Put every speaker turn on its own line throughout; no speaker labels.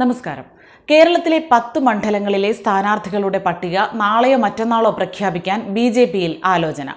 നമസ്കാരം. കേരളത്തിലെ പത്ത് മണ്ഡലങ്ങളിലെ സ്ഥാനാർത്ഥികളുടെ പട്ടിക നാളെയോ മറ്റന്നാളോ പ്രഖ്യാപിക്കാൻ ബി ജെ പിയിൽ ആലോചന.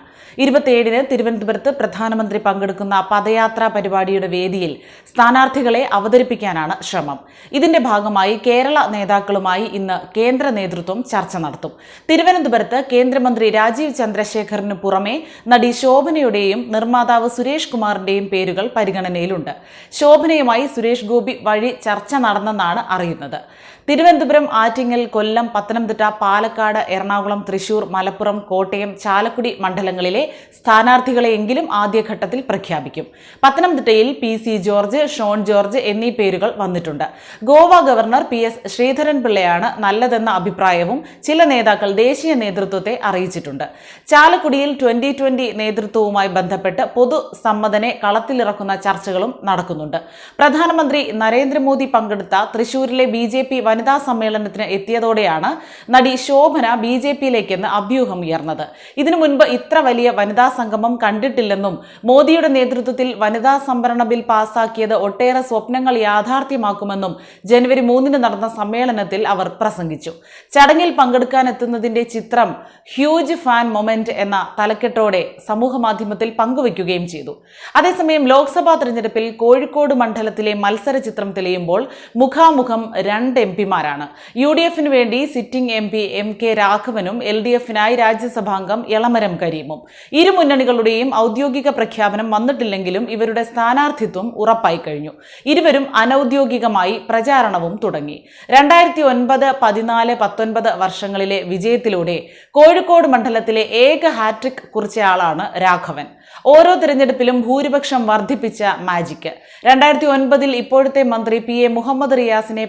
ഇരുപത്തിയേഴിന് തിരുവനന്തപുരത്ത് പ്രധാനമന്ത്രി പങ്കെടുക്കുന്ന പദയാത്രാ പരിപാടിയുടെ വേദിയിൽ സ്ഥാനാർത്ഥികളെ അവതരിപ്പിക്കാനാണ് ശ്രമം. ഇതിന്റെ ഭാഗമായി കേരള നേതാക്കളുമായി ഇന്ന് കേന്ദ്ര നേതൃത്വം ചർച്ച നടത്തും. തിരുവനന്തപുരത്ത് കേന്ദ്രമന്ത്രി രാജീവ് ചന്ദ്രശേഖറിന് പുറമെ നടി ശോഭനയുടെയും നിർമ്മാതാവ് സുരേഷ് കുമാറിന്റെയും പേരുകൾ പരിഗണനയിലുണ്ട്. ശോഭനയുമായി സുരേഷ് ഗോപി വഴി ചർച്ച നടന്നെന്നാണ് അറിയുന്നത്. തിരുവനന്തപുരം ആറ്റിങ്ങൽ കൊല്ലം പത്തനംതിട്ട പാലക്കാട് എറണാകുളം തൃശൂർ മലപ്പുറം കോട്ടയം ചാലക്കുടി മണ്ഡലങ്ങളിലെ സ്ഥാനാർത്ഥികളെയെങ്കിലും ആദ്യഘട്ടത്തിൽ പ്രഖ്യാപിക്കും. പത്തനംതിട്ടയിൽ പി സി ജോർജ് ഷോൺ ജോർജ് എന്നീ പേരുകൾ വന്നിട്ടുണ്ട്. Goa governor P S Sreedharan പിള്ളയാണ് നല്ലതെന്ന അഭിപ്രായവും ചില നേതാക്കൾ ദേശീയ നേതൃത്വത്തെ അറിയിച്ചിട്ടുണ്ട്. ചാലക്കുടിയിൽ ട്വന്റി ട്വന്റി നേതൃത്വവുമായി ബന്ധപ്പെട്ട് പൊതു സമ്മതനെ കളത്തിലിറക്കുന്ന ചർച്ചകളും നടക്കുന്നുണ്ട്. പ്രധാനമന്ത്രി നരേന്ദ്രമോദി പങ്കെടുത്ത തൃശൂരിലെ ബി ജെ പി വനിതാ സമ്മേളനത്തിന് എത്തിയതോടെയാണ് നടി ശോഭന ബി ജെ പിയിലേക്കെന്ന് അഭ്യൂഹം ഉയർന്നത്. ഇതിനു മുൻപ് ഇത്ര വലിയ വനിതാ സംഗമം കണ്ടിട്ടില്ലെന്നും മോദിയുടെ നേതൃത്വത്തിൽ വനിതാ സംവരണ ബിൽ പാസാക്കിയത് ഒട്ടേറെ സ്വപ്നങ്ങൾ യാഥാർത്ഥ്യമാക്കുമെന്നും ജനുവരി മൂന്നിന് നടന്ന സമ്മേളനത്തിൽ അവർ പ്രസംഗിച്ചു. ചടങ്ങിൽ പങ്കെടുക്കാനെത്തുന്നതിന്റെ ചിത്രം ഹ്യൂജ് ഫാൻ മൊമെന്റ് എന്ന തലക്കെട്ടോടെ സമൂഹമാധ്യമത്തിൽ പങ്കുവയ്ക്കുകയും ചെയ്തു. അതേസമയം ലോക്സഭാ തെരഞ്ഞെടുപ്പിൽ കോഴിക്കോട് മണ്ഡലത്തിലെ മത്സര ചിത്രം തെളിയുമ്പോൾ മുഖാമുഖം രണ്ട് എം പിമാരാണ് യു ഡി എഫിന് വേണ്ടി sitting M P M K രാഘവനും L D എഫിനായി രാജ്യസഭാംഗം എളമരം കരീമും. ഇരു മുന്നണികളുടെയും ഔദ്യോഗിക പ്രഖ്യാപനം വന്നിട്ടില്ലെങ്കിലും ഇവരുടെ സ്ഥാനാർത്ഥിത്വം ഉറപ്പായി കഴിഞ്ഞു. ഇരുവരും അനൌദ്യോഗികമായി പ്രചാരണവും തുടങ്ങി. രണ്ടായിരത്തി ഒൻപത് പതിനാല് പത്തൊൻപത് വർഷങ്ങളിലെ വിജയത്തിലൂടെ കോഴിക്കോട് മണ്ഡലത്തിലെ ഏക ഹാട്രിക് കുറിച്ചയാളാണ് രാഘവൻ. ഓരോ തിരഞ്ഞെടുപ്പിലും ഭൂരിപക്ഷം വർദ്ധിപ്പിച്ച മാജിക്. രണ്ടായിരത്തി ഒൻപതിൽ ഇപ്പോഴത്തെ മന്ത്രി പി എ മുഹമ്മദ് റിയാസിനെ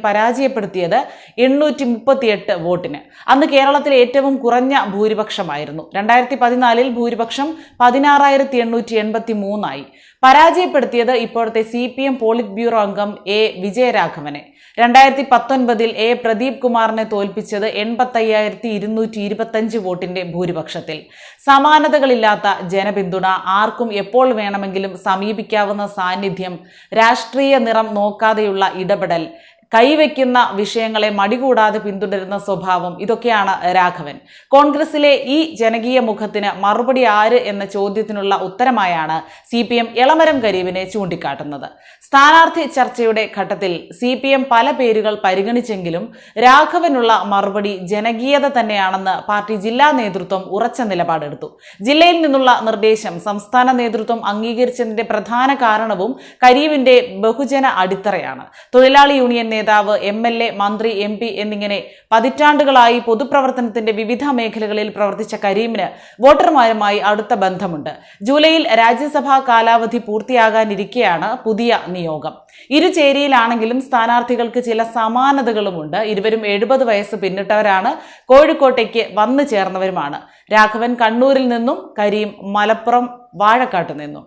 പരാജയപ്പെടുത്തിയത് എണ്ണൂറ്റി മുപ്പത്തിയെട്ട് വോട്ടിന്. അന്ന് കേരളത്തിലെ ഏറ്റവും കുറഞ്ഞ ഭൂരിപക്ഷമായിരുന്നു. രണ്ടായിരത്തി പതിനാലിൽ ഭൂരിപക്ഷം പതിനാറായിരത്തി എണ്ണൂറ്റി എൺപത്തി മൂന്നായി പരാജയപ്പെടുത്തിയത് ഇപ്പോഴത്തെ C P M politburo അംഗം എ. വിജയരാഘവനെ. രണ്ടായിരത്തി പത്തൊൻപതിൽ എ. പ്രദീപ് കുമാറിനെ തോൽപ്പിച്ചത് എൺപത്തയ്യായിരത്തി ഇരുന്നൂറ്റി ഇരുപത്തഞ്ച് വോട്ടിന്റെ ഭൂരിപക്ഷത്തിൽ. സമാനതകളില്ലാത്ത ജനപിന്തുണ ആർക്കും എപ്പോൾ വേണമെങ്കിലും സമീപിക്കാവുന്ന സാന്നിധ്യം രാഷ്ട്രീയ നിറം നോക്കാതെയുള്ള ഇടപെടൽ കൈവയ്ക്കുന്ന വിഷയങ്ങളെ മടികൂടാതെ പിന്തുടരുന്ന സ്വഭാവം ഇതൊക്കെയാണ് രാഘവൻ. കോൺഗ്രസിലെ ഈ ജനകീയ മുഖത്തിന് മറുപടി ആര് എന്ന ചോദ്യത്തിനുള്ള ഉത്തരമായാണ് സി പി എം എളമരം കരീവിനെ ചൂണ്ടിക്കാട്ടുന്നത്. സ്ഥാനാർത്ഥി ചർച്ചയുടെ ഘട്ടത്തിൽ സി പി എം പല പേരുകൾ പരിഗണിച്ചെങ്കിലും രാഘവനുള്ള മറുപടി ജനകീയത തന്നെയാണെന്ന് പാർട്ടി ജില്ലാ നേതൃത്വം ഉറച്ച നിലപാടെടുത്തു. ജില്ലയിൽ നിന്നുള്ള നിർദ്ദേശം സംസ്ഥാന നേതൃത്വം അംഗീകരിച്ചതിന്റെ പ്രധാന കാരണവും കരീവിന്റെ ബഹുജന അടിത്തറയാണ്. തൊഴിലാളി യൂണിയൻ നേതാവ് എം എൽ എ മന്ത്രി എം പി എന്നിങ്ങനെ പതിറ്റാണ്ടുകളായി പൊതുപ്രവർത്തനത്തിന്റെ വിവിധ മേഖലകളിൽ പ്രവർത്തിച്ച കരീമിന് വോട്ടർമാരുമായി അടുത്ത ബന്ധമുണ്ട്. ജൂലൈയിൽ രാജ്യസഭാ കാലാവധി പൂർത്തിയാകാനിരിക്കെയാണ് പുതിയ നിയോഗം. ഇരുചേരിയിലാണെങ്കിലും സ്ഥാനാർത്ഥികൾക്ക് ചില സമാനതകളുമുണ്ട്. ഇരുവരും എഴുപത് വയസ്സ് പിന്നിട്ടവരാണ്. കോഴിക്കോട്ടേക്ക് വന്നു ചേർന്നവരുമാണ്. രാഘവൻ കണ്ണൂരിൽ നിന്നും കരീം മലപ്പുറം വാഴക്കാട്ട് നിന്നും.